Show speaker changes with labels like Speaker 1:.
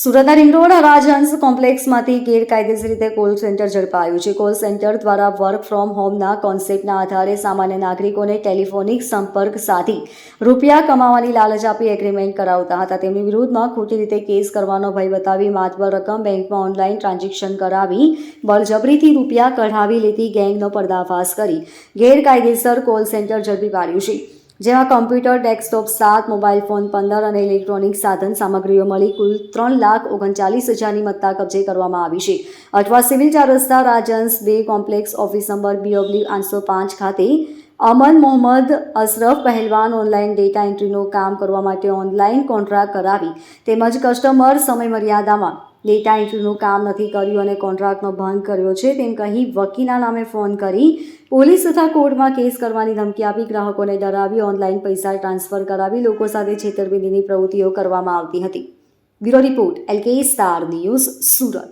Speaker 1: સુરતના રિંગરોડ રાજહંસ કોમ્પ્લેક્સમાંથી ગેરકાયદેસર રીતે કોલ સેન્ટર ઝડપાયું છે. કોલ સેન્ટર દ્વારા વર્ક ફ્રોમ હોમના કોન્સેપ્ટના આધારે સામાન્ય નાગરિકોને ટેલિફોનિક સંપર્ક સાધી રૂપિયા કમાવાની લાલચ આપી એગ્રીમેન્ટ કરાવતા હતા. તેમની વિરુદ્ધમાં ખોટી રીતે કેસ કરવાનો ભય બતાવી માતબર રકમ બેંકમાં ઓનલાઈન ટ્રાન્ઝેક્શન કરાવી બળજબરીથી રૂપિયા કઢાવી લેતી ગેંગનો પર્દાફાશ કરી ગેરકાયદેસર કોલ સેન્ટર ઝડપી પાડ્યું છે. જેમાં કમ્પ્યુટર, ડેસ્કટોપ, સાત, મોબાઈલ ફોન, પંદર અને ઇલેક્ટ્રોનિક સાધન સામગ્રીઓ મળી કુલ ત્રણ લાખ ઓગણચાલીસ હજારની મત્તા કબજે કરવામાં આવી છે. અઠવા સિવિલ ચાર રસ્તા, રાજન્સ, બે complex, office number B oblique આઠસો પાંચ ખાતે અમન મોહમ્મદ અશરફ પહેલવાન ઓનલાઈન ડેટા એન્ટ્રીનું કામ કરવા માટે ઓનલાઈન કોન્ટ્રાક્ટ કરાવી તેમજ કસ્ટમર સમયમર્યાદામાં ડેટા એન્ટ્રીનું કામ નથી કર્યું અને કોન્ટ્રાક્ટનો ભંગ કર્યો છે, તેમ કહી વકીલના નામે ફોન કરી પોલીસ તથા કોર્ટમાં કેસ કરવાની ધમકી આપી ગ્રાહકોને ડરાવી ઓનલાઈન પૈસા ટ્રાન્સફર કરાવી લોકો સાથે છેતરપિંડીની પ્રવૃત્તિઓ કરવામાં આવતી હતી. Bureau report, LK star news Surat.